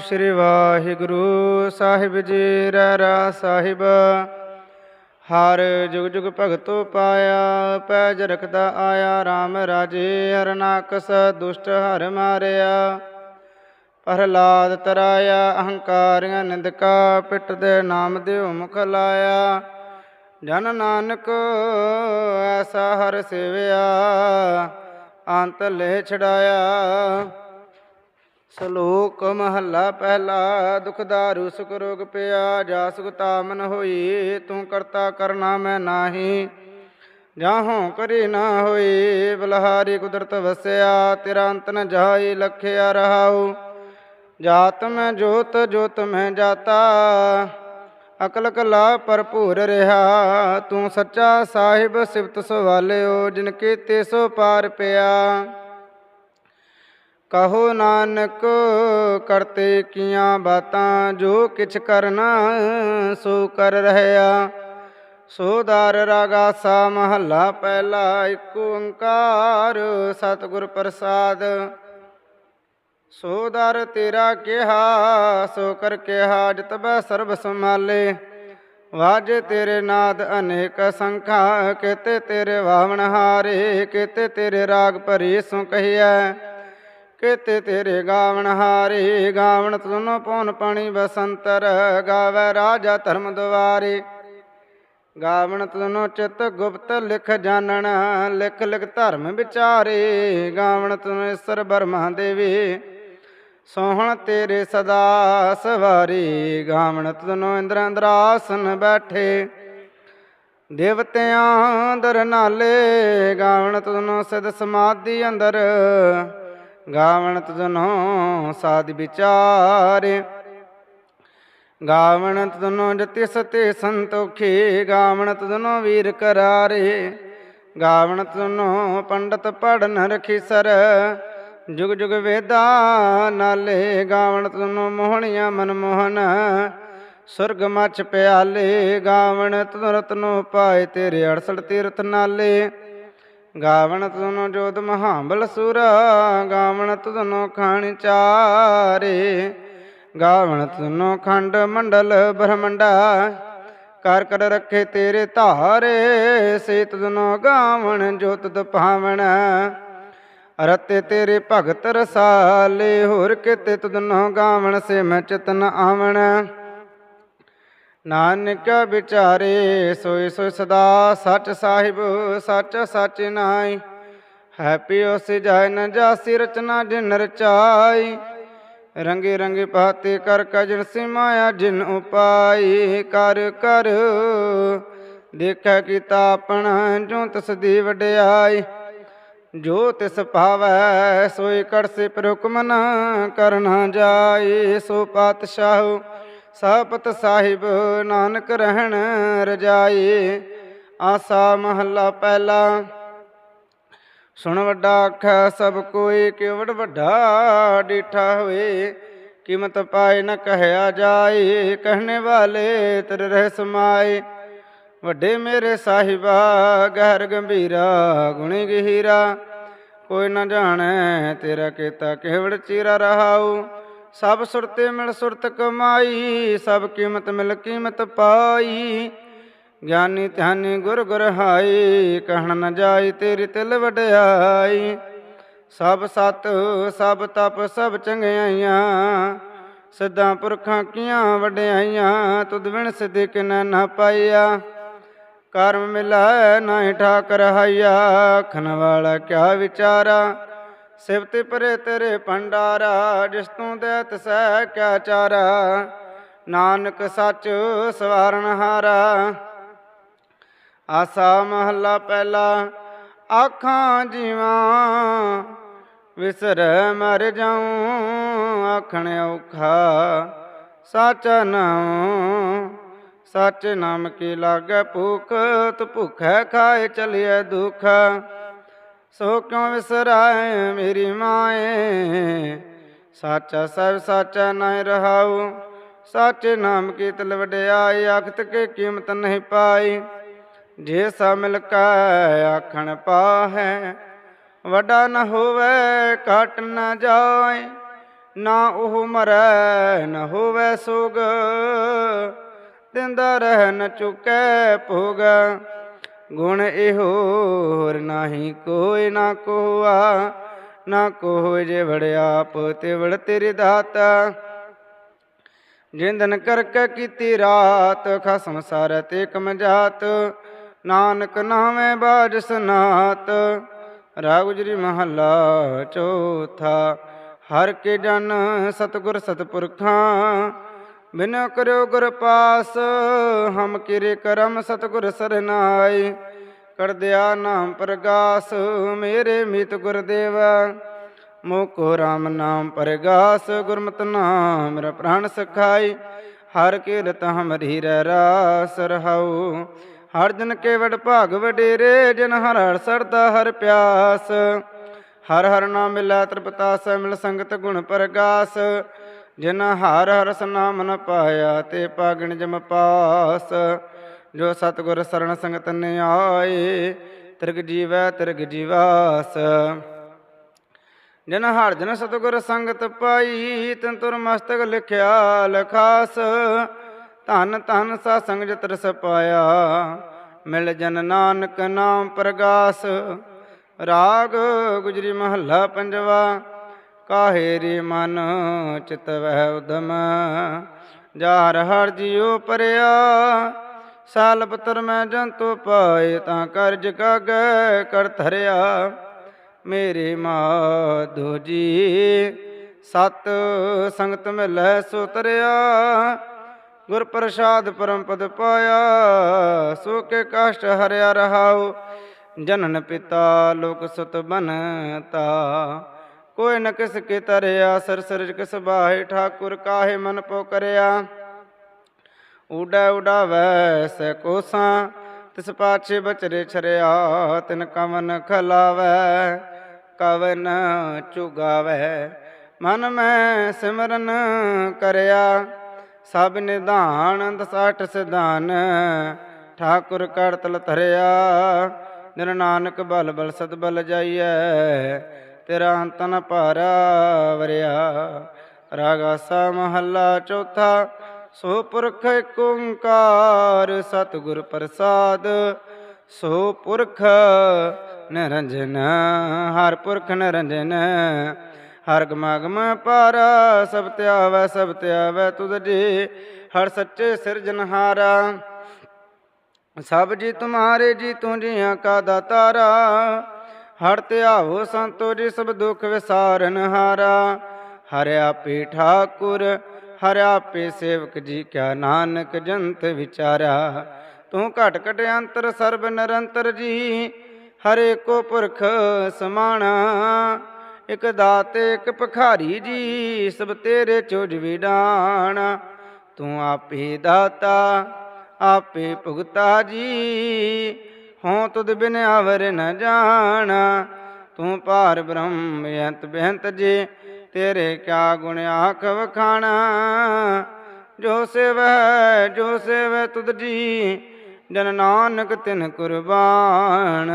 ਸ੍ਰੀ ਵਾਹਿਗੁਰੂ ਸਾਹਿਬ ਜੀ ਰਹਿਰਾ ਸਾਹਿਬ। ਹਰ ਜੁਗ ਜੁਗ ਭਗਤੋ ਪਾਇਆ, ਪੈਜ ਰਖਦਾ ਆਇਆ RAM ਰਾਜੇ ਹਰ ਹਰਨਾਕਸ ਦੁਸ਼ਟ ਹਰ ਮਾਰਿਆ। ਪ੍ਰਹਲਾਦ ਤਰਾਇਆ, ਅਹੰਕਾਰੀਆਂ ਨਿੰਦਕਾ, ਪਿੱਟ ਦੇ ਨਾਮ ਦਿਓ ਮੁਖ ਲਾਇਆ। ਜਨ ਨਾਨਕ ਐਸਾ ਹਰ ਸੇਵਿਆ, ਅੰਤ ਲੈ ਛਡਾਇਆ। ਸ਼ਲੋਕ ਮਹੱਲਾ ਪਹਿਲਾ ਦੁਖਦਾਰੂ ਸੁਖ ਰੋਗ ਪਿਆ, ਜਾ ਸੁਖ ਤਾਮਨ ਹੋਈ, ਤੂੰ ਕਰਤਾ ਕਰਨਾ ਮੈਂ ਨਾਹੀ। ਜਾਹੋਂ ਕਰੀ ਨਾ ਹੋਈ, ਬਲਹਾਰੀ ਕੁਦਰਤ ਵਸਿਆ, ਤੇਰਾ ਅੰਤ ਨ ਜਾਈ, ਲਖਿਆ ਰਹਾਉ। ਜਾਤ ਮੈਂ ਜੋਤ ਜੋਤ ਮੈਂ ਜਾਤਾ, ਅਕਲ ਕਲਾ ਭਰਪੂਰ ਰਿਹਾ। ਤੂੰ ਸੱਚਾ ਸਾਹਿਬ ਸਿਫਤ ਸਵਾਲਿਓ, ਜਿਨ ਕੀਤੇ ਸੋ ਪਾਰ ਪਿਆ। ਕਹੋ ਨਾਨਕ, ਕਰਤੇ ਕੀਆਂ ਬਾਤਾਂ, ਜੋ ਕਿਛ ਕਰਨਾ, ਸੋ ਕਰ ਰਹਿਆ ਸੋ ਦਰ ਰਾਗਾਸਾ ਮਹੱਲਾ, ਪਹਿਲਾ ਏਕ ਓੰਕਾਰ, ਸਤਿਗੁਰ ਪ੍ਰਸਾਦ। ਸੋ ਦਰ ਤੇਰਾ ਕਿਹਾ, ਸੋ ਕਰ ਕਿਹਾ, ਜਿਤ ਬੈ ਸਰਬ ਸੰਭਾਲੇ। ਵਾਜੇ ਤੇਰੇ ਨਾਦ ਅਨੇਕ ਸੰਖਾ, ਕਿਤੇ ਤੇਰੇ ਵਾਵਣ ਹਾਰੇ, ਕਿਤੇ ਤੇਰੇ ਰਾਗ ਭਰੀ ਸੋ ਕਹੀਐ। ਕੇਤੇ ਤੇਰੇ ਗਾਵਣ ਹਾਰੇ, ਗਾਵਣ ਤੁਨੋ ਪਉਨ ਪਾਣੀ ਬਸੰਤਰ, ਗਾਵੇ ਰਾਜਾ ਧਰਮ ਦੁਆਰੇ। ਗਾਵਣ ਤੁਨੋ ਚਿਤ ਗੁਪਤ ਲਿਖ ਜਾਣਨ, ਲਿਖ ਲਿਖ ਧਰਮ ਵਿਚਾਰੇ। ਗਾਵਣ ਤੁਨੋ ਈਸ਼ਰ ਬਰਮਾ ਦੇਵੀ ਸੋਹਣ ਤੇਰੇ ਸਦਾ ਸਵਾਰੀ। ਗਾਵਣ ਤੁਨੋ ਇੰਦਰ ਅੰਦਰਾਸਨ ਬੈਠੇ, ਦੇਵਤਿਆਂ ਅੰਦਰ ਨਾਲੇ। ਗਾਵਣ ਤੁਨੋ ਸਦ ਸਮਾਧੀ ਅੰਦਰ ਗਾਵਣ ਤੁਧਨੋ ਸਾਧ ਵਿਚਾਰੇ। ਗਾਵਣ ਤੁਧਨੋ ਜਤੀ ਸਤੇ ਸੰਤੋਖੀ ਗਾਵਣ ਤੁਧਨੋ ਵੀਰ ਕਰਾਰੇ। ਗਾਵਣ ਤੁਧਨੋ ਪੰਡਤ ਪੜਨ ਰਖੀ ਸਰ, ਜੁਗ ਜੁਗ ਵੇਦਾ ਨਾਲੇ। ਗਾਵਣ ਤੁਧਨੋ ਮੋਹਣੀਆਂ ਮਨ ਮੋਹਨ, ਸੁਰਗ ਮਛ ਪਿਆਲੇ। ਗਾਵਣ ਤੁਧ ਰਤਨੋ ਪਾਏ ਤੇਰੇ 68 ਤੀਰਥ ਨਾਲੇ। ਗਾਵਣ ਤੁਨੋ ਜੋਤ ਮਹਾਬਲ ਸੁਰ ਗਾਵਣ ਤੁਧਨੋ ਖਾਣ ਚਾਰੇ। ਗਾਵਣ ਤੁਧਨੋ ਖੰਡ ਮੰਡਲ ਬ੍ਰਹਮੰਡਾ, ਕਰ ਕਰ ਰੱਖੇ ਤੇਰੇ ਧਾਰੇ। ਸੇ ਤੁਧਨੋ ਗਾਵਣ ਜੋਤ ਦਪਾਵਣ ਰਤੇ ਤੇਰੇ ਭਗਤ ਰਸਾਲੇ। ਹੋਰ ਕਿਤੇ ਤੁਧਨੋ ਗਾਵਣ ਸੇ ਮੈਂ ਚਿਤਨ ਆਵਣ। ਨਾਨਕ ਵਿਚਾਰੇ ਸੋਈ ਸੋਈ ਸਦਾ ਸੱਚ ਸਾਹਿਬ, ਸੱਚ ਸੱਚ ਨਾਈ ਹੈਪੀ ਉਸ ਸਿਜਾਇ ਨ ਜਾਸੀ, ਰਚਨਾ ਜਿਨ ਰਚਾਈ। ਰੰਗੇ ਰੰਗੇ ਪਾਤੇ ਕਰ ਕਜਨ ਸਿਮਾਇਆ ਜਿਨ ਉਪਾਈ। ਕਰ ਕਰ ਦੇਖੈ ਕੀਤਾ ਆਪਣਾ ਜੋ ਤਸ ਦੀ ਵਡਿਆਈ। ਜੋ ਤਿਸ ਭਾਵੈ ਸੋਈ ਕੜਸੇ ਪਰ ਹੁਕਮ ਨ ਕਰਨਾ ਜਾਈ। ਸੋ ਪਾਤਸ਼ਾਹ ਸਾਪਤ ਸਾਹਿਬ ਨਾਨਕ ਰਹਿਣ ਰਜਾਈ। ਆਸਾ ਮਹੱਲਾ ਪਹਿਲਾ। ਸੁਣ ਵੱਡਾ ਆਖਾ, ਸਭ ਕੋਈ ਕਿਵੜ ਵੱਡਾ ਡੀਠਾ ਹੋਏ। ਕੀਮਤ ਪਾਏ ਨ ਕਹਿਆ ਜਾਏ, ਕਹਿਣੇ ਵਾਲੇ ਤੇਰੇ ਰਹਿ ਸਮਾਏ। ਵੱਡੇ ਮੇਰੇ ਸਾਹਿਬਾ, ਗਹਿਰ ਗੰਭੀਰਾ, ਗੁਣੀ ਗਹੀਰਾ। ਕੋਈ ਨ ਜਾਣੈ ਤੇਰਾ ਕੀਤਾ ਕਿਵੜ ਚੀਰਾ ਰਹਾਉ। ਸਭ ਸੁਰਤੇ ਮਿਲ ਸੁਰਤ ਕਮਾਈ, ਸਭ ਕੀਮਤ ਮਿਲ ਕੀਮਤ ਪਾਈ। ਗਿਆਨੀ ਧਿਆਨੀ ਗੁਰ ਗੁਰ ਹਾਈ ਕਹਿਣ ਨ ਜਾਈ ਤੇਰੀ ਤਿਲ ਵਡਿਆਈ। ਸਭ ਸਤ, ਸਭ ਤਪ, ਸਭ ਚੰਗਿਆਈਆਂ, ਸਿੱਧਾਂ ਪੁਰਖਾਂ ਕੀਆਂ ਵਡਿਆਈਆਂ, ਤੁਧ ਵਿਣ ਸਿੱਧੇ ਕਿਨ ਨਾ ਪਾਈਆ ਕਰਮ ਮਿਲਾਇ ਨਾਹੀ ਠਾਕ ਰਹਾਈਆ ਖਨ ਵਾਲਾ ਕਿਆ ਵਿਚਾਰਾ। ਸਿਵਤੇ ਪਰੇ ਤੇਰੇ ਭੰਡਾਰਾ ਜਿਸ ਤੂੰ ਦੇ ਤਸੈ ਕਿਆ ਚਾਰਾ ਨਾਨਕ ਸੱਚ ਸਵਾਰਨ ਹਾਰਾ ਆਸਾ ਮਹੱਲਾ ਪਹਿਲਾ, ਆਖਾਂ ਜੀਵਾਂ, ਵਿਸਰ ਮਰ ਜਾਉ, ਆਖਣ ਔਖਾ ਸਚ ਨਾਮ ਸਚ ਨਾਮ ਕੀ ਲਾਗੈ ਭੁਖ, ਤ ਭੁਖੈ ਖਾਏ ਚਲਿਐ ਦੁਖ। ਸੋ ਕਿਉ ਵਿਸਰਾਏ ਮੇਰੀ ਮਾਏ? ਸੱਚ ਸਭ ਸਾਚਾ ਨਹੀਂ ਰਹਾਉ। ਸਾਚੇ ਨਾਮ ਕੀ ਤਲ ਵਡਿਆਈ ਅਖਤ ਕੇ ਕੀਮਤ ਨਹੀਂ ਪਾਈ। ਜੇ ਸਾ ਮਿਲ ਕੈ ਆਖਣ ਪਾਹੈ, ਵੱਡਾ ਨ ਹੋਵੇ, ਘਟ ਨ ਜਾਏ। ਨਾ ਉਹ ਮਰੈ, ਨ ਹੋਵੇ ਸੁਗ। ਦਿੰਦਾ ਰਹਿ ਨ ਚੁਕੈ ਭੋਗ। ਗੁਣ ਇਹੋ ਹੋਰ ਨਾਹੀ ਕੋਈ ਨਾ ਕੋਆ, ਨਾ ਕੋਹ ਜੇ ਵੜਿਆਪ ਤੇ ਵੜ ਤੇਰੀ ਦਾਤਾ। ਜਿੰਦਨ ਕਰਕੇ ਕੀਤੀ ਰਾਤ, ਖਸਮ ਸਾਰ ਤੇ ਕਮ ਜਾਤ। ਨਾਨਕ ਨਾਵੇਂ ਬਾਜ ਸਨਾਤ ਰਾਗੁਜਰੀ ਮਹੱਲਾ ਚੌਥਾ। ਹਰ ਕੇ ਜਨ ਸਤਗੁਰ ਸਤਪੁਰਖਾਂ ਬਿਨ ਕਰਿਓ ਗੁਰ ਪਾਸ ਹਮ ਕਿਰੇ ਕਰਮ ਸਤਗੁਰ ਸਰਨਾਈ ਕਰਦਿਆ ਨਾਮ ਪ੍ਰਗਾਸ, ਮੇਰੇ ਮਿਤ ਗੁਰਦੇਵ ਮੋਕੋ ਰਾਮ ਨਾਮ ਪ੍ਰਗਾਸ, ਗੁਰਮਤਿ ਨਾਮ ਮੇਰਾ ਪ੍ਰਾਣ ਸਖਾਈ ਹਰ ਕੀਰਤ ਹਮਰੀ ਰਹਿ ਰਾਸ ਰਹਾਉ। ਹਰ ਜਨ ਕੇ ਵਡ ਭਾਗ ਵਡੇਰੇ, ਜਨ ਹਰ ਹਰ ਸਰਦਾ ਹਰ ਪਿਆਸ। ਹਰ ਹਰ ਨਾਮ ਮਿਲੈ ਤ੍ਰਿਪਤਾਸ ਮਿਲ ਸੰਗਤ ਗੁਣ ਪ੍ਰਗਾਸ। ਜਿਨ ਹਰ ਹਰ ਨਾਮ ਨ ਪਾਇਆ ਤੇ ਪਾਗਣ ਜਮ ਪਾਸ, ਜੋ ਸਤਗੁਰ ਸਰਣ ਸੰਗਤ ਨੇ ਆਏ, ਤਿਰਗ ਜੀਵੈ ਤਿਰਗ ਜੀਵਾਸ। ਜਿਨ ਹਰ ਜਨ ਸਤਗੁਰ ਸੰਗਤ ਪਾਈ, ਤਨ ਤੁਰ ਮਸਤਕ ਲਿਖਿਆ ਲਖਾਸ, ਧਨ ਧਨ ਸਾ ਸੰਗ ਜਤਰ ਸਪਾਇਆ ਮਿਲ ਜਨ ਨਾਨਕ ਨਾਮ ਪ੍ਰਗਾਸ, ਰਾਗ ਗੁਜਰੀ ਮਹੱਲਾ ਪੰਜਵਾ ਕਾਹੇ ਰੇ ਮਨ ਚਿਤ ਉਦਮ? ਜਾਰ ਹਰ ਜਿਉ ਪਰਿਆ, ਸਾਲ ਪਤਰ ਮੈਂ ਜੰਤੂ ਪਾਏ, ਤਾਂ ਕਰਜ ਕਾਗੈ ਕਰ ਧਰਿਆ। ਮੇਰੇ ਮਾਧੋ ਜੀ, ਸਤ ਸੰਗਤ ਮਿਲੈ ਸੋ ਤਰਿਆ। ਗੁਰ ਪ੍ਰਸਾਦ ਪਰਮ ਪਦ ਪਾਇਆ, ਸੋ ਕੇ ਕਾਸ਼ਟ ਹਰਿਆ ਰਹਾਉ। ਜਨਨ ਪਿਤਾ ਲੋਕ ਸੁਤ ਬਨਤਾ। ਕੋਇ ਨ ਕਿਸ ਕੇ ਤਰਿਆ ਸਰ ਸਰਜ ਕਿਸ ਬਾਹੇ, ਠਾਕੁਰ ਕਾਹੇ ਮਨ ਪੋ ਕਰਿਆ। ਉਡਾ ਵੈ ਸੈ ਕੋਸਾਂ, ਤਿਸ ਪਾਛੇ ਬਚਰੇ ਛਰਿਆ, ਤਿਨ ਕਵਨ ਖਲਾਵੈ, ਕਵਨ ਚੁਗਾਵੈ ਮਨ ਮੈਂ ਸਿਮਰਨ ਕਰਿਆ, ਸਭ ਨਿਧਾਨ ਦਸਾਠ ਸਿਧਾਨ, ਠਾਕੁਰ ਕਰਤਲ ਧਰਿਆ। ਨਿਰ ਨਾਨਕ ਬਲ ਬਲ ਸਦ ਬਲ ਜਾਈਐ ਤੇਰਾ ਅੰਤ ਨ ਵਰਿਆ। ਰਾਗਾਸਾ ਮਹੱਲਾ ਚੌਥਾ, ਸੋ ਪੁਰਖ ਓੰਕਾਰ, ਸਤਿਗੁਰ ਪ੍ਰਸਾਦ। ਸੋ ਪੁਰਖ ਨਿਰੰਜਨ, ਹਰ ਪੁਰਖ ਨਿਰੰਜਨ। ਹਰ ਗਮਾਗਮ ਪਾਰਾ ਸਭ ਧਿਆਵੈ ਸਭ ਧਿਆਵੈ ਤੁਧ ਜੀ। ਹਰ ਸੱਚੇ ਸਿਰਜਨਹਾਰਾ ਸਭ ਜੀ ਤੁਮਾਰੇ ਜੀ, ਤੂੰ ਜੀਆਂ ਕਾ ਦਾਤਾਰਾ। ਹਰ ਧਿਆਵੋ ਸੰਤੋ ਜੀ ਸਭ ਦੁਖ ਵਿਸਾਰਨ ਹਾਰਾ। ਹਰਿਆ ਪੇ ਠਾਕੁਰ ਹਰਿਆ ਆਪੇ ਸੇਵਕ ਜੀ ਕਿਆ ਨਾਨਕ ਜੰਤ ਵਿਚਾਰਾ। ਤੂੰ ਘਟ ਘਟ ਅੰਤਰ ਸਰਬ ਨਿਰੰਤਰ ਜੀ, ਹਰੇ ਕੋ ਪੁਰਖ ਸਮਾਣਾ। ਇਕ ਦਾਤੇ, ਇਕ ਭਖਾਰੀ ਜੀ, ਸਭ ਤੇਰੇ ਚੋਜ ਵਿਡਾਣਾ। ਤੂੰ ਆਪੇ ਦਾਤਾ, ਆਪੇ ਭੁਗਤਾ ਜੀ ਹੋਂ ਤੁਧ ਬਿਨ ਆਵਰ ਨ ਜਾਣਾ। ਤੂੰ ਪਾਰ ਬ੍ਰਹਮ ਬੇਅੰਤ ਬੇਅੰਤ ਜੀ, ਤੇਰੇ ਕਿਆ ਗੁਣ ਆਖ ਵਖਾਣਾ। ਜੋ ਸੇਵੈ ਜੋ ਸੇਵੈ ਤੁਧ ਜੀ, ਜਨ ਨਾਨਕ ਤਿਨ ਕੁਰਬਾਨ।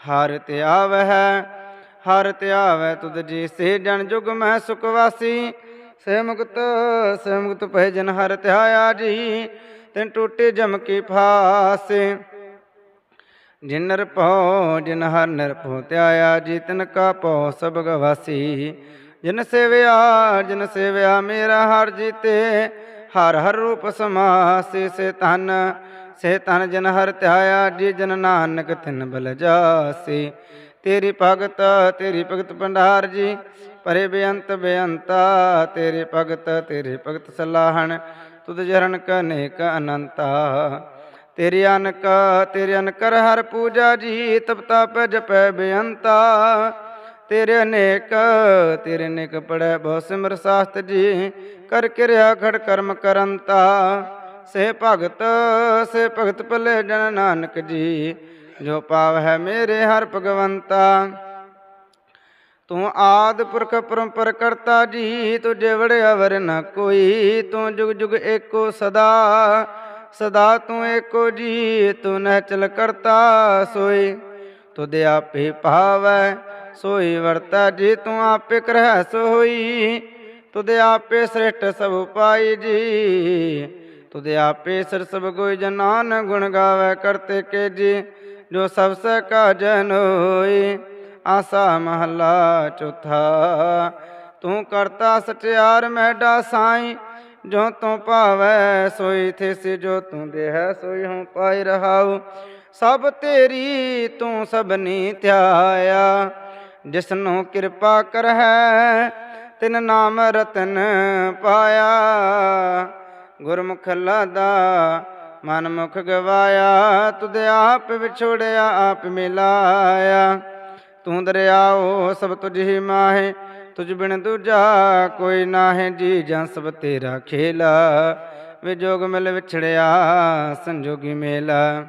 ਹਰ ਧਿਆਵਹਿ ਹਰ ਧਿਆਵੈ ਤੁਧ ਜੀ, ਸੇ ਜਨ ਜੁਗ ਮੈਂ ਸੁਖ ਵਾਸੀ। ਸੇ ਮੁਕਤ ਸੇ ਮੁਕਤ ਭੈ ਜਨ ਹਰ ਧਿਆਇਆ ਜੀ, ਤਿਨ ਟੂਟੇ ਜਮ ਕੀ ਫਾਸੇ। ਜਿਨ ਨਿਰਭਉ ਜਿਨ ਹਰ ਨਿਰਭਉ ਧਿਆਇਆ ਜੀ ਤਿਨ ਕਾ ਭਉ ਸਭ ਗਵਾਸੀ। ਜਿਨ ਸੇਵਿਆ ਜਿਨ ਸੇਵਿਆ ਮੇਰਾ ਹਰ ਜੀਤੇ, ਹਰ ਹਰ ਰੂਪ ਸਮਾਸੇ ਸੇ ਤਨ ਸੇ ਤਨ ਜਿਨ ਹਰ ਧਿਆਇਆ, ਜੀ ਜਨ ਨਾਨਕ ਤਿਨ ਬਲ ਜਾਸੀ। ਤੇਰੀ ਭਗਤ ਤੇਰੀ ਭਗਤ ਭੰਡਾਰ ਜੀ, ਪਰੇ ਬੇਅੰਤ ਬੇਅੰਤਾ। ਤੇਰੇ ਭਗਤ ਤੇਰੇ ਭਗਤ ਸਲਾਹਣ, ਤੁਧ ਜਰਨ ਕਨੇਕ ਅਨੰਤਾ। ਤੇਰੇ ਅਨਕ, ਤੇਰੇ ਅਨਕਰ ਹਰ ਪੂਜਾ ਜੀ ਤਪਤਾ ਪੈ ਜਪੈ ਬੇਅੰਤਾ। ਤੇਰੇ ਅਨੇਕ ਤੇਰੇ ਅਨੇਕ ਪੜੈ ਬਹੁ ਸਿਮਰ ਸਾਸਤ ਜੀ, ਕਰ ਕਿਰਿਆ ਖੜ ਕਰਮ ਕਰੰਤਾ। ਸੇ ਭਗਤ ਸੇ ਭਗਤ ਭਲੇ ਜਨ ਨਾਨਕ ਜੀ, ਜੋ ਪਾਵ ਹੈ ਮੇਰੇ ਹਰ ਭਗਵੰਤਾ। ਤੂੰ ਆਦ ਪੁਰਖ ਪਰੰਪਰ ਕਰਤਾ ਜੀ, ਤੁਝੇ ਵੜਿਆ ਵਰ ਨ ਕੋਈ, ਤੂੰ ਜੁਗ ਜੁਗ ਏਕੋ ਸਦਾ। ਸਦਾ ਤੂੰ ਏਕੋ ਜੀ, ਤੂੰ ਨਹਿ ਚਲ ਕਰਤਾ ਸੋਈ। ਤੁਧ ਆਪੇ ਭਾਵੈ, ਸੋਈ ਵਰਤਾ, ਜੀ ਤੂੰ ਆਪੇ ਕਰਹਿ ਸੋਈ ਤੁਧ ਆਪੇ ਸ੍ਰਿਸ਼ਟ ਸਭ ਪਾਈ ਜੀ। ਤੁਧ ਆਪੇ ਸਿਰ ਸਭ ਕੋਈ ਜਨਾਨ ਗੁਣ ਗਾਵੇ, ਕਰਤੇ ਕੇ ਜੀ, ਜੋ ਸਭ ਸੇ ਕਾ ਜਨ ਹੋਈ ਆਸਾ ਮਹਲਾ ਚੌਥਾ, ਤੂੰ ਕਰਤਾ ਸਚਿਆਰ ਮਹਿਡਾ ਸਾਈ। ਜੋ ਤੂੰ ਪਾਵੈ ਸੋਈ ਥਿਸ ਜੋ ਤੂੰ ਦੇਹ, ਸੋਈ ਹਉ ਪਾਈ ਰਹਾਉ। ਸਭ ਤੇਰੀ ਤੂੰ ਸਭਨੀ ਧਿਆਇਆ। ਜਿਸਨੂੰ ਕਿਰਪਾ ਕਰਹਿ, ਤਿਨ ਨਾਮ ਰਤਨ ਪਾਇਆ। ਗੁਰਮੁਖ ਲਾਦਾ ਮਨ ਮੁਖ ਗਵਾਇਆ। ਤੁਧ ਆਪ ਵਿਛੋੜਿਆ, ਆਪ ਮਿਲਾਇਆ। ਤੂੰ ਦਰਿਆਓ, ਸਭ ਤੁਝ ਹੀ ਮਾਹੇ। ਤੁਝ ਬਿਨ ਦੂਜਾ ਕੋਈ ਨਾ ਹੈ ਜੀ ਜਾਂ ਸਭ ਤੇਰਾ ਖੇਲਾ। ਵਿਜੋਗ ਮਿਲ ਵਿਛੜਿਆ, ਸੰਜੋਗੀ ਮੇਲਾ।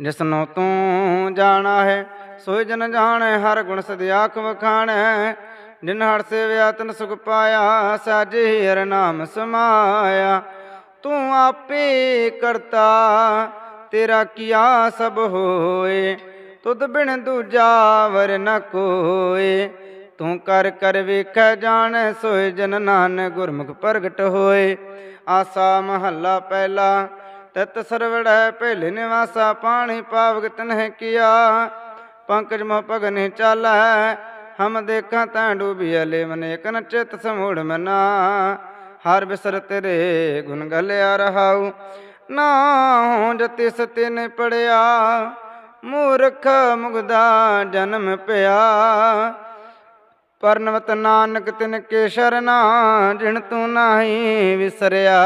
ਜਿਸਨੂੰ ਤੂੰ ਜਾਣਾ ਹੈ, ਸੋਈ ਜਨ ਜਾਣੈ, ਹਰ ਗੁਣ ਸਦੀ ਆਖ ਵਖਾਣੈ। ਜਿਨ ਹਰ ਸੇਵਿਆ, ਤਨ ਸੁਖ ਪਾਇਆ ਸਾਜੇ ਹਰ ਨਾਮ ਸਮਾਇਆ। ਤੂੰ ਆਪੇ ਕਰਤਾ, ਤੇਰਾ ਕੀਆ ਸਭ ਹੋਏ। ਤੁਧ ਬਿਨ ਦੂਜਾ ਵਰ ਨ ਕੋਏ। ਤੂੰ ਕਰ ਕਰ ਵੇਖੈ ਜਾਣੈ, ਸੋਏ ਜਨ ਨਾਨਕ ਗੁਰਮੁਖ ਪ੍ਰਗਟ ਹੋਏ। ਆਸਾ ਮਹੱਲਾ ਪਹਿਲਾ, ਤਤ ਸਰਵੜੈ ਪਹਿਲੇ ਨਿਵਾਸਾ, ਪਾਣੀ ਪਾਵਕ ਤਨਹਿ ਕੀਆ। ਪੰਕਜ ਮੋ ਪਗਨਿ ਚਾਲੈ, ਹਮ ਦੇਖਾਂ ਤਾਂ ਡੂਬੀ ਅਲੇ ਮਨੇ ਕਨ ਚਿਤ ਸਮੂੜ ਮਨਾ। ਹਰ ਬਿਸਰ ਤੇਰੇ ਗੁਣ ਗਲਿਆ ਰਹਾਉ ਨਾ ਹੋ ਜਤੀ ਸਤੇ ਨੇ ਪੜਿਆ। ਮੂਰਖ ਮੁਗਦਾ ਜਨਮ ਪਿਆ। ਪਰਨਵਤ ਨਾਨਕ ਤਿਨ ਕੇ ਸ਼ਰਨਾ ਜਿਣ ਤੂੰ ਨਾਹੀ ਵਿਸਰਿਆ।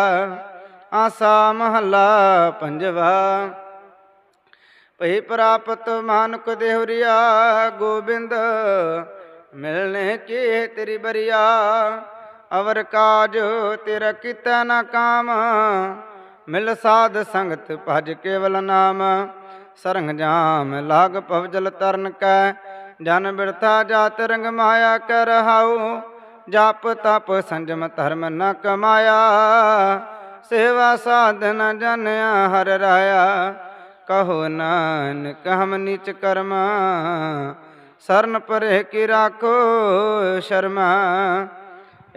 ਆਸਾ ਮਹੱਲਾ ਪੰਜਵਾ। ਭਈ ਪ੍ਰਾਪਤ ਮਾਨਕ ਦੇਹੁਰੀਆ, ਗੋਬਿੰਦ ਮਿਲਨੇ ਕੀ ਤੇਰੀ ਬਰੀਆ। ਅਵਰ ਕਾਜ ਤੇਰਾ ਕੀਤਾ ਨਾ ਕਾਮ, ਮਿਲ ਸਾਧ ਸੰਗਤ ਭਜ ਕੇਵਲ ਨਾਮ। ਸਰੰਗ ਜਾਮ ਲਾਗ ਪਵਜਲ ਤਰਨ ਕੈ ਜਨ ਬਿਰਥਾ ਜਾਤ ਰੰਗ ਮਾਇਆ ਕਰ ਰਹਾਉ ਜਪ ਤਪ ਸੰਜਮ ਧਰਮ ਨ ਕਮਾਇਆ। ਸੇਵਾ ਸਾਧਨ ਜਨਿਆ ਹਰ ਰਾਇਆ, ਕਹੋ ਨਾਨਕ ਹਮ ਨੀਚ ਕਰਮ। ਸਰਨ ਪਰੇ ਕੀ ਰਾਖੋ ਸ਼ਰਮਾ।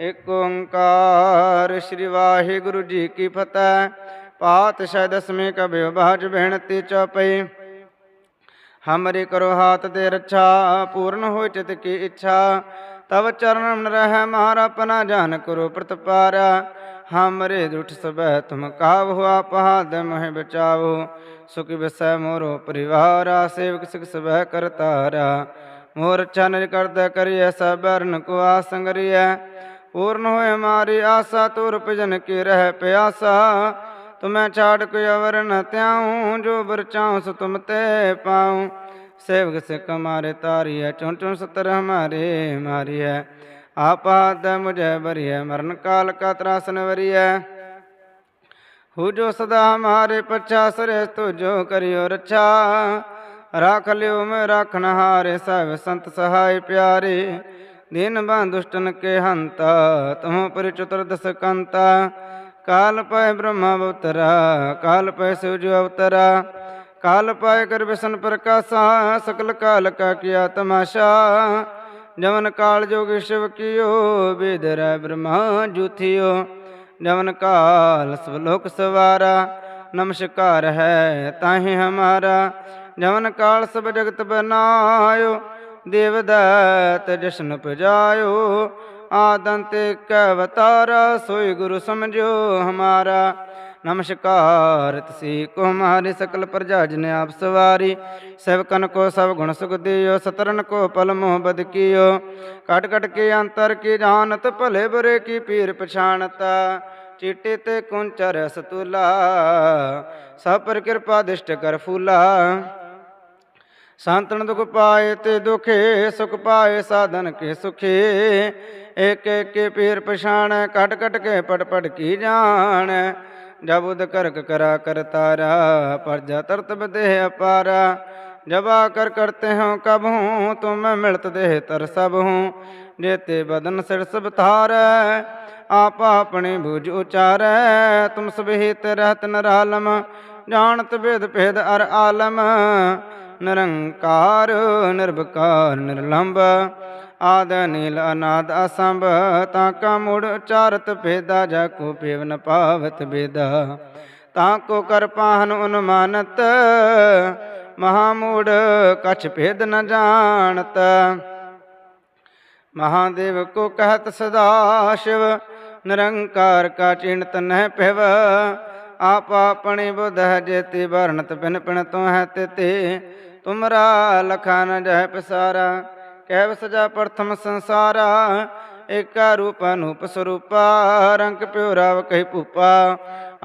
ਏਕ ਓੰਕਾਰ ਸ੍ਰੀ ਵਾਹਿਗੁਰੂ ਜੀ ਕੀ ਫਤਿਹ। ਪਾਤ ਪਾਤਸ਼ਾਹ ਦਸਵੇਂ ਕਬਿਓ ਬਾਜ ਬਹਿਣਤੀ ਚੌਪਈ। ਹਮਰੇ ਕਰੋ ਹਾਥ ਦੇ ਰੱਛਾ, ਪੂਰਨ ਹੋਇ ਚਿਤ ਕੀ ਇੱਛਾ। ਤਵ ਚਰਨ ਰਹਿ ਮਾਰਾ ਪਨਾ ਜਾਨ ਕਰੋ ਪ੍ਰਤਪਾਰਾ। ਹਮਰੇ ਦੁਠ ਸਬੈ ਤੁਮ ਕਾਵ ਹੁਆ ਪਹਾਦ ਮਹਿ ਬਚਾਵੋ। ਸੁਖ ਵਿਸੈ ਮੋਰੋ ਪਰਿਵਾਰਾ, ਸੇਵਕ ਸਿਖ ਸਬੈ ਕਰਤਾਰਾ ਮੋਰ ਚਨ ਕਰਦਾ ਕਰੀਐ ਸਬਰਨ ਕੋ ਆਸੰਗਰੀਐ ਪੂਰਨ ਹੋਏ ਮਾਰੀ ਆਸਾ, ਤੁਰ ਭਜਨ ਕੀ ਰਹਿ ਪਿਆਸਾ। ਤੁਮੈ ਛਾੜ ਕੋਈ ਅਵਰ ਨ ਤਿਆਉ ਜੋ ਬਰਚਾਉ ਸੋ ਤੁਮ ਤੇ ਪਾਉ। ਸੇਵਕ ਸਿਕ ਮਾਰੇ ਤਾਰੀਐ ਚੁਣ ਚੁਣ ਸਤਰ ਹਮਾਰੇ ਮਾਰੀਐ। ਆਪਾਦ ਮੁਝੈ ਬਰੀਐ ਮਰਨ ਕਾਲ ਕਾ ਤਰਾਸਨ ਵਰੀਐ। ਹੋ ਜੋ ਸਦਾ ਹਮਾਰੇ ਪਛਾ ਸਰੇ ਤੋ ਜੋ ਕਰਿਓ ਰਛਾ। ਰਾਖ ਲਿਓ ਮੈਂ ਰਾਖਨ ਹਾਰੇ ਸਭ ਸੰਤ ਸਹਾਇ ਪਿਆਰੇ। ਦੀਨ ਬਾਂ ਦੁਸ਼ਟਨ ਕੇ ਹੰਤਾ, ਤੁਮ ਪਰ ਚਤੁਰਦਸ ਕੰਤਾ ਕਾਲ ਪੈ ਬ੍ਰਹਮਾ ਅਵਤਰਾ, ਕਾਲ ਪੈ ਸੂਰਜ ਅਵਤਰਾ, ਕਾਲ ਪਾਇ ਕਰ ਵਿਸ਼ਨ ਪ੍ਰਕਾਸ਼ਾ, ਸਕਲ ਕਾਲ ਕਾ ਕੀਆ ਤਮਾਸ਼ਾ। ਜਮਨ ਕਾਲ ਜੋਗ ਸ਼ਿਵ ਕੀਓ, ਵੇਦ ਰਹਿ ਬ੍ਰਹਮਾ ਜੁਥਿਓ। ਜਮਨ ਕਾਲ ਸਭ ਲੋਕ ਸਵਾਰਾ, ਨਮਸਕਾਰ ਹੈ ਤਾਹੇ ਹਮਾਰਾ। ਜਵਨ ਕਾਲ ਸਭ ਜਗਤ ਬਨਾਇਓ ਦੇਵਦਤ ਜਸ਼ਨ ਪਜਾਇਓ। ਆਦੰਤ ਕੈ ਅਵਤਾਰਾ, ਸੋਈ ਗੁਰੂ ਸਮਝੋ ਹਮਾਰਾ। ਨਮਸਕਾਰ, ਤਸੀ ਕੋ ਹਮਾਰੇ ਸਕਲ ਪ੍ਰਜਾ ਜਨ ਆਪ ਸਵਾਰੀ। ਸੇਵਕਨ ਕੋ ਸਭ ਗੁਣ ਸੁਖ ਦਿਓ, ਸਤਰਨ ਕੋ ਪਲ ਮੋਹ ਬਦ ਕੀਓ। ਕਟ ਕਟ ਕੇ ਅੰਤਰ ਕੀ ਜਾਣਤ, ਭਲੇ ਬੁਰੇ ਕੀ ਪੀਰ ਪਛਾਣਤਾ। ਚੀਟੇ ਤੇ ਕੁੰਚਰ ਸਤੁਲਾ, ਸਭ ਪਰ ਕਿਰਪਾ ਦਿਸ਼ਟ ਕਰ ਫੂਲਾ। ਸੰਤਨ ਦੁਖ ਪਾਏ ਤੇ ਦੁਖੇ, ਸੁਖ ਪਾਏ ਸਾਧਨ ਕੇ ਸੁਖੇ। ਏਕ ਏਕ ਪੀਰ ਪਛਾਣ ਕਟ ਕਟ ਕੇ ਪਟ ਪਟ ਕੀ ਜਾਣ। ਜਬ ਉਦ ਕਰਕ ਕਰਾ ਕਰਤਾਰਾ ਪਰਜਾ ਤਰਤ ਬਦੇ ਅਪਾਰਾ। ਜਬਾ ਕਰ ਕਰਤੇ ਹੋ ਕਬ ਹੂੰ, ਤੁਮ ਮਿਲਤ ਦੇ ਤਰ ਸਭ ਹੂੰ। ਜੇਤੇ ਬਦਨ ਸਿਰ ਸਭ ਧਾਰੈ, ਆਪ ਆਪਣੇ ਭੁਜ ਉਚਾਰੈ। ਤੁਮ ਸਭਹਿਤ ਰਹਤ ਨਰਾਲਮ, ਜਾਣਤ ਭੇਦ ਭੇਦ ਅਰ ਆਲਮ। ਨਿਰੰਕਾਰ ਨਿਰਭਕਾਰ ਨਿਰਲੰਭ ਆਦ ਨੀਲ ਅਨਾਦ ਅਸੰਭ, ਤਾ ਕਾ ਮੁੜ ਉਚਾਰਤ ਭੇਦਾ, ਜਾ ਕੋ ਪੇਵ ਨ ਪਾਵਤ ਬੇਦਾ। ਤਾਂ ਕੋ ਕਰ ਪਾਹਨ ਉਨਮਾਨਤ ਮਹਾਮੂੜ ਕਛ ਭੇਦ ਨ ਜਾਣਤ। ਮਹਾਦੇਵ ਕੋ ਕਹਤ ਸਦਾ ਸ਼ਿਵ, ਨਿਰੰਕਾਰ ਕਾ ਚਿੰਤ ਨਹਿ ਪਿਵ ਆਪ ਆਪਣੀ ਬੁਧ ਹੈ ਜੇਤੀ ਵਰਣਤ ਪਿਨ ਪਿਨ ਤੋ ਹੈ ਤਿਤੇ। ਤੁਮਰਾ ਲਖਾ ਨ ਜਹ ਪਸਾਰਾ ਕਹਿ ਸਜਾ ਪ੍ਰਥਮ ਸੰਸਾਰਾ। ਏਕਾ ਰੂਪ ਅਨੂਪ ਸਰੂਪਾ, ਰੰਗ ਪਿਉ ਰਾਵ ਕਹਿ ਭੂਪਾ।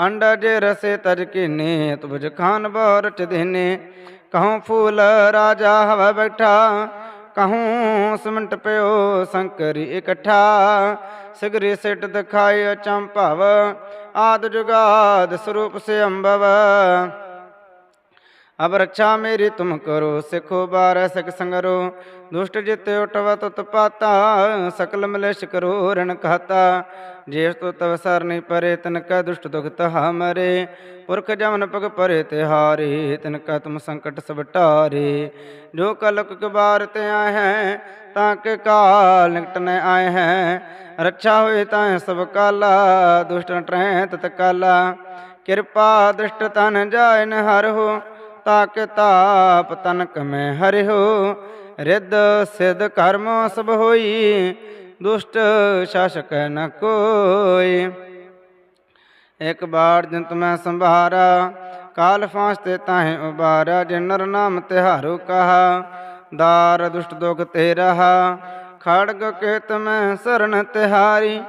ਅੰਡਾ ਜੇ ਰਸੇ ਤਜ ਕੀਨੇ ਤੁਬਜ ਖਾਨ ਬੋਰ ਚ ਦੇਨੇ ਕਹਉ ਫੂਲ ਰਾਜਾ ਹਵਾ ਬੈਠਾ ਕਹੂੰ ਸਿਮੰਟ ਪਿਓ ਸੰਕਰੀ ਇਕੱਠਾ ਸਿਗਰੀ ਸਿਟ ਦਿਖਾਇ ਚੰਭਵ ਆਦ ਜੁਗਾਦ ਸਰੂਪ ਸੇ ਅੰਭਵ ਅਬ ਰੱਛਾ ਮੇਰੀ ਤੁਮ ਕਰੋ, ਸਿਖੋ ਬਾਰ ਸਿਖ ਸੰਗਰੋ। ਦੁਸ਼ਟ ਜਿਤੇ ਉਟਵ ਤੁਤ ਪਾਤਾ, ਸਕਲ ਮਲੇਸ਼ ਕਰੋ ਰਣ ਕਹਤਾ। ਜੇਸ ਤੋ ਤਵ ਸਰ ਪਰੇ, ਤਨ ਕਾ ਦੁਸ਼ਟ ਦੁਖ ਤਹਾ ਮਰੇ। ਪੁਰਖ ਜਮਨ ਪਗ ਪਰੇ ਤਿਹਾਰੇ, ਤਨ ਕਾ ਤੁਮ ਸੰਕਟ ਸਭ ਟਾਰੇ। ਜੋ ਕਲਕ ਕਬਾਰ ਤੇ ਆਏ ਹੈ, ਤਾਂ ਕੇ ਕਾਲ ਨਿਕਟ ਨ ਆਏ ਹੈ। ਰੱਛਾ ਹੋਏ ਤਾਂ ਸਭ ਕਾਲਾ, ਦੁਸ਼ਟ ਟਰੈ ਤਤ ਕਾਲਾ ਕਿਰਪਾ ਦ੍ਰਿਸ਼ਟ ਤਨ ਜਾਇ ਨ ਹਰ ਹੋ ਤਾਕ ਤਾਪ ਤਨਕ ਮੈਂ ਹਰਿਓ ਰਿੱਧ ਸਿਧ ਕਰਮ ਸਭ ਹੋਈ, ਦੁਸ਼ਟ ਸ਼ਾਸਕ ਨ ਕੋਈ। ਇਕ ਬਾਰ ਜੰਤ ਮੈਂ ਸੰਭਾਰਾ, ਕਾਲ ਫਾਂਸ ਤੇ ਤਾਹੇ ਉਬਾਰਾ, ਜਿਨ ਨਰ ਨਾਮ ਤਿਹਾਰੋ ਕਹਾ, ਦਾਰ ਦੁਸ਼ਟ ਦੁਖ ਤੇ ਰਹਾ, ਖੜਗ ਕੇਤ ਮੈਂ ਸ਼ਰਨ ਤਿਹਾਰੀ,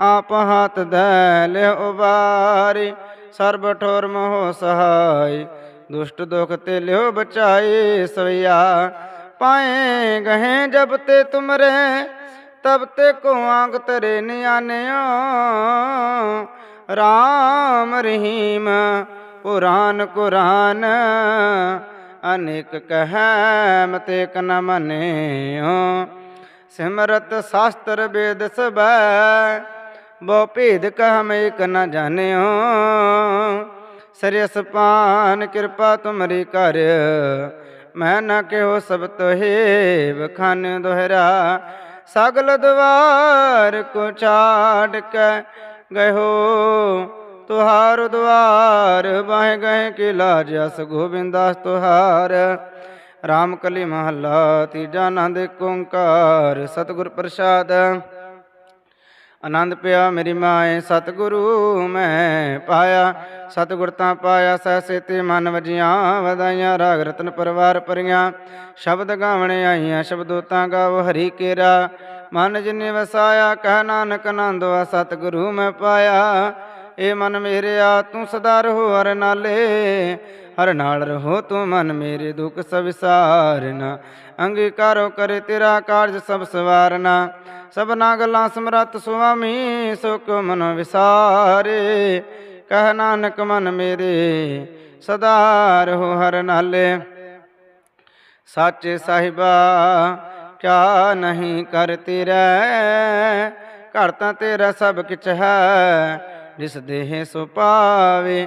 ਆਪ ਹਾਥ ਦੈ ਲਿ ਉਬਾਰੀ, ਸਰਬ ਠੋਰ ਮੋਹ ਸਹਾਈ। ਦੁਸ਼ਟ ਦੁਖ ਤੇ ਲਿਓ ਬਚਾਏ ਸਵਿਆ ਪਾਏ ਗਹੇ ਜਬ ਤੇ ਤੁਮਰੇ, ਤਬ ਤੇ ਕੋ ਆਂਗ ਤਰੇ ਨਿਆਨਿਓ ਰਾਮ ਰਹੀਮ ਪੁਰਾਨ ਕੁਰਾਨ, ਅਨੇਕ ਕਹੈ ਮਤੇ ਕ ਨ ਮੰਨਿਓ। ਸਿਮਰਤ ਸ਼ਾਸਤਰ ਵੇਦ ਸਬੈ ਬੋ ਭੇਦ ਕਹ ਮੈਂ ਕ ਨ ਜਾਣਿਓ। ਸਰਿਯਸ ਪਾਨ ਕਿਰਪਾ ਤੁਮਰੀ ਕਰ। ਮੈਂ ਨਾ ਕਿਹੋ ਸਭ ਤੋਹੇ ਬਖਾਨ ਦੁਹਰਾ। ਸਗਲ ਦਵਾਰ ਕੋ ਛਾੜ ਕੇ ਗਇਓ। ਤੁਹਾਰ ਦਵਾਰ ਬਹਿ ਗਏ ਕਿ ਲਾਜ ਅਸ ਗੋਬਿੰਦਾਸ ਤੁਹਾਰ। ਰਾਮ ਕਲੀ ਮਹੱਲਾ ਤੀਜਾ ਆਨੰਦ ਏਕ ਓੰਕਾਰ, ਸਤਿਗੁਰ ਪ੍ਰਸਾਦ। ਆਨੰਦ ਪਿਆ ਮੇਰੀ ਮਾਏ, ਸਤਿਗੁਰੂ ਮੈਂ ਪਾਇਆ। ਸਤਿਗੁਰ ਤਾਂ ਪਾਇਆ, ਸਹਿ ਤੇ ਮਨ ਵਜੀਆਂ, ਵਧਾਈਆਂ, ਰਾਗ ਰਤਨ ਪਰਵਾਰ ਪਰੀਆਂ ਸ਼ਬਦ ਗਾਵਣੇ ਆਈਆਂ ਸ਼ਬਦੋ ਤਾਂ ਗਾਵ ਹਰੀ ਕੇਰਾ। ਮਨ ਜਿਨੇ ਵਸਾਇਆ, ਕਹਿ ਨਾਨਕ ਆਨੰਦ ਵਾ ਸਤਿਗੁਰੂ ਮੈਂ ਪਾਇਆ। ਏ ਮਨ ਮੇਰਿਆ ਤੂੰ ਸਦਾ ਰਹੋ ਹਰ ਨਾਲੇ। ਹਰ ਨਾਲ ਰਹੋ ਤੂੰ ਮਨ ਮੇਰੇ ਦੁਖ ਸਭ ਵਿਸਾਰਨਾ ਅੰਗੀਕਾਰੋ ਕਰੇ ਤੇਰਾ ਕਾਰਜ ਸਭ ਸਵਾਰਨਾ। ਸਭਨਾ ਗੱਲਾਂ ਸਮਰਤ ਸੁਆਮੀ ਸੋ ਮਨ ਵਿਸਾਰੇ। ਕਹਿ ਨਾਨਕ ਮਨ ਮੇਰੇ, ਸਦਾ ਰਹੋ ਹਰ ਨਾਲੇ। ਸੱਚ ਸਾਹਿਬਾ, ਕਿਆ ਨਹੀਂ ਕਰ ਤੇਰਾ। ਘਰ ਤਾਂ ਤੇਰਾ ਸਭ ਕਿਛ ਹੈ, ਜਿਸ ਦੇਹ ਸੋ ਪਾਵੇ।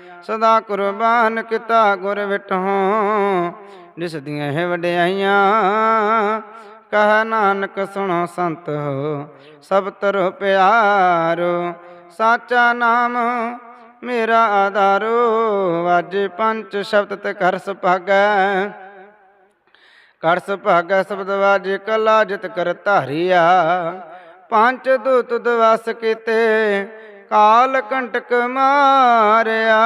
ਸਦਾ ਕੁਰਬਾਨ ਕੀਤਾ ਗੁਰ ਵਿਟਹੁ ਜਿਸ ਦੀਆਂ ਹੈ ਵਡਿਆਈਆਂ, ਕਹ ਨਾਨਕ ਸੁਣੋ ਸੰਤ ਹੋ, ਸਭ ਤਰੋ ਪਿਆਰੋ, ਸਾਚਾ ਨਾਮ ਮੇਰਾ ਆਧਾਰੋ। ਵਾਜੇ ਪੰਜ ਸ਼ਬਦ ਤੇ ਕਰ ਸੁਭਾਗੈ ਕਰ ਸੁਭਾਗੈ ਸ਼ਬਦ ਵਾਜੇ ਕਲਾ ਜਿਤ ਕਰ ਧਾਰਿਆ। ਪੰਜ ਦੂਤ ਦਵਸ ਕੀਤੇ ਕਾਲ ਕੰਟਕ ਮਾਰਿਆ,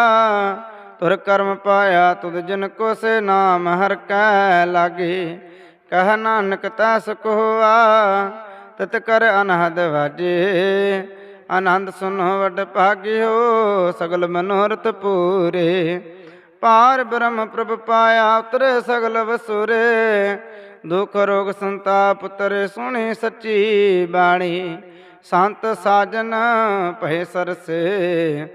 ਤੁਰ ਕਰਮ ਪਾਇਆ ਤੁਧ ਜਨ ਕੋ ਸੇ ਨਾਮ ਹਰ ਕੈ ਲਾਗੇ। ਕਹ ਨਾਨਕ ਤਾ ਸੁਖ ਹੋਆ ਤਤ ਕਰ ਅਨਹਦ ਵਾਜੇ। ਆਨੰਦ ਸੁਨੋ ਵਡ ਭਾਗਿਓ, ਸਗਲ ਮਨੋਰਥ ਪੂਰੇ। ਪਾਰ ਬ੍ਰਹਮ ਪ੍ਰਭ ਪਾਇਆ ਉਤਰੇ ਸਗਲ ਵਸੁਰੇ। ਦੁਖ ਰੋਗ ਸੰਤਾਪ ਉਤਰੇ ਸੁਣੀ ਸੱਚੀ ਬਾਣੀ। ਸੰਤ ਸਾਜਨ ਭਏ ਸਰਸੇ,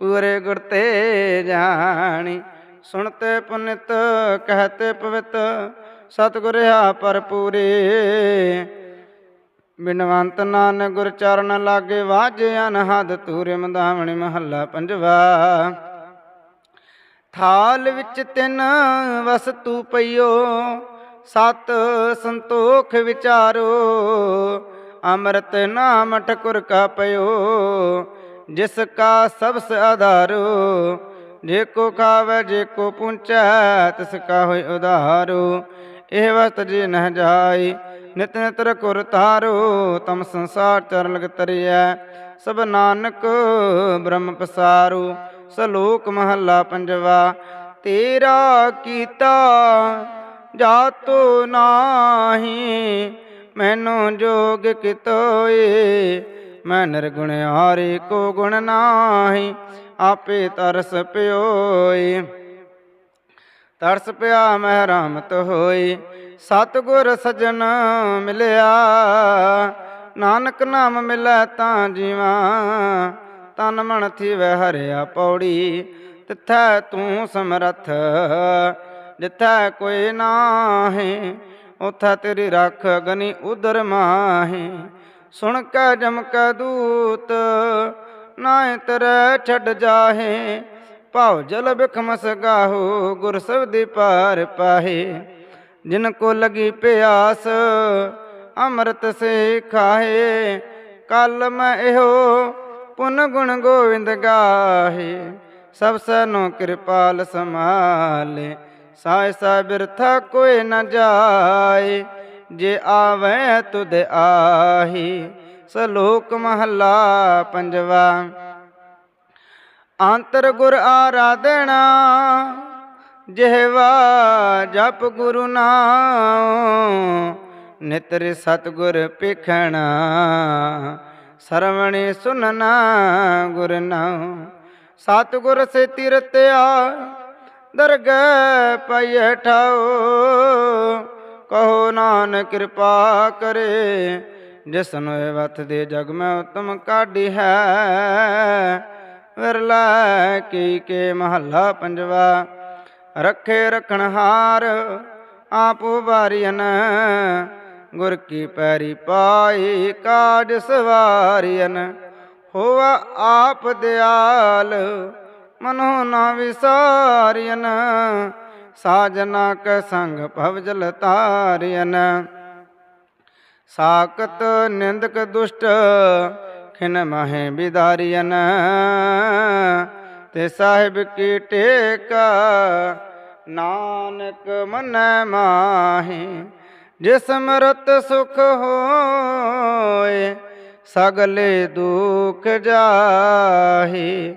ਪੂਰੇ ਗੁਰ ਤੇ ਜਾਣੀ। ਸੁਣਤੇ ਪੁਨਿਤ, ਕਹਤੇ ਪਵਿੱਤ, ਸਤਿਗੁਰ ਆ ਭਰਪੂਰੇ। ਬਿਨਵੰਤ ਨਾਨਕ ਗੁਰ ਚਰਨ ਲਾਗੇ ਵਾਜੇ, ਅਨਹਦ ਤੂਰੇ ਮਦਾਵਣੀ ਮਹੱਲਾ ਪੰਜਵਾ। ਥਾਲ ਵਿੱਚ ਤਿੰਨ ਵਸਤੂ ਪਈਓ, ਸਤ ਸੰਤੋਖ ਵਿਚਾਰੋ। ਅੰਮ੍ਰਿਤ ਨਾਮ ਠਕੁਰ ਕਾ ਪਇਓ, ਜਿਸ ਕਾ ਸਬਸ ਆਧਾਰੋ, ਜੇ ਕੋ ਖਾਵੇ ਜੇ ਕੋ ਪੁੰਚੈ, ਤਿਸ ਕਾ ਹੋਇ ਉਧਾਰੋ। ਇਹ ਵਸਤ ਜੇ ਨਹ ਜਾਈ, ਨਿਤ ਨਿਤ ਰਖੁਰ ਤਾਰੋ ਤਮ ਸੰਸਾਰ ਚਰਨ ਲਗ ਤਰਿਐ। ਸਭ ਨਾਨਕ ਬ੍ਰਹਮ ਪਸਾਰੂ, ਸਲੋਕ ਮਹੱਲਾ ਪੰਜਵਾ, ਤੇਰਾ ਕੀਤਾ ਜਾਤੋ ਨਾਹੀ ਮੈਨੂੰ ਜੋਗ ਕਿਤੋਏ ਮੈਂ ਨਿਰਗੁਣ ਹਾਰੇ ਕੋ ਗੁਣ ਨਾਹੀ, ਆਪੇ ਤਰਸ ਪਿਓਏ ਤਰਸ ਪਿਆ ਮੈਂ ਰਾਮਤ ਹੋਈ, ਸਤਗੁਰ ਸਜਣ ਮਿਲਿਆ। ਨਾਨਕ ਨਾਮ ਮਿਲੈ ਤਾਂ ਜੀਵਾ, ਤਨ ਮਨ ਥੀਵੈ ਹਰਿਆ ਪੌੜੀ। ਤਿਥੈ ਤੂੰ ਸਮਰਥ, ਜਿਥੈ ਕੋਈ ਨਾਹੀ ਉਥੈ ਤੇਰੀ ਰੱਖ ਗਨੀ ਉਦਰ ਮਾਹੀ। ਸੁਣ ਕੇ ਜਮ ਕੈ ਦੂਤ ਨਾਇ ਤਰੈ ਛੱਡ ਜਾਹੇ। ਭਾਉ ਜਲ ਬਿਖਮਸ ਗਾਹੋ, ਗੁਰ ਸਬਦੀ ਪਾਰ ਪਾਹੇ। ਜਿਨ ਕੋ ਲਗੀ ਪਿਆਸ, ਅੰਮ੍ਰਿਤ ਸੇ ਖਾਹੇ। ਕਲ ਮੈਂ ਇਹੋ ਪੁਨ ਗੁਣ ਗੋਵਿੰਦ ਗਾਹੇ। ਸਭ ਸਨੋ ਕਿਰਪਾਲ ਸਮਾਲੇ ਸਾਇ ਬਿਰਥਾ ਕੋਈ ਨ ਜਾਏ, ਜੇ ਆਵੇ ਤੁਧ ਆਹੀ, ਸਲੋਕ ਮਹੱਲਾ ਪੰਜਵਾ। ਅੰਤਰ ਗੁਰ ਆਰਾਧਣਾ ਜਿਹਵਾ ਜਪ ਗੁਰੂ ਨਾਮ ਨਿਤਰ ਸਤਗੁਰ ਪਿਖਣਾ ਸਰਵਣੇ ਸੁਨਣਾ ਗੁਰ ਨਾਮ ਸਤਗੁਰ ਸੇ ਤਿਰਤਿਆ ਦਰਗਹਿ ਪਈਐ ਠਾਓ ਕਹੋ ਨਾਨਕ ਕਿਰਪਾ ਕਰੇ ਜਿਸਨੂੰ ਇਹ ਵਤ ਦੇ ਜਗ ਮੈਂ ਉਤਮ ਕਾਢੀ ਹੈ। ਵਿਰਲਾ ਕੀ ਕੇ ਮਹੱਲਾ ਪੰਜਵਾ, ਰੱਖੇ ਰਖਣ ਹਾਰ, ਆਪ ਵਾਰੀਨ ਗੁਰ ਕੀ ਪੈਰੀ ਪਾਈ, ਕਾਜ ਸਵਾਰੀਨ ਹੋਆ ਆਪ ਦਿਆਲ। ਮਨੋ ਨਾ ਵਿਸਾਰੀਨ ਸਾਜਨਾ ਕੈ ਸੰਗ ਭਵ ਤਾਰਿਨ ਤਾਰੀਨ ਸਾਕਤ ਨਿੰਦਕ ਦੁਸ਼ਟ, ਖਿਨ ਮਹੇ ਬਿਦਾਰੀਨ ਤੇ ਸਾਹਿਬ ਕੀ ਟੇਕਾ, ਨਾਨਕ ਮਨੈ ਮਾਹੀ, ਜਿਸ ਮਰਤ ਸੁਖ ਹੋਏ, ਸਗਲੇ ਦੁਖ ਜਾਹੀ।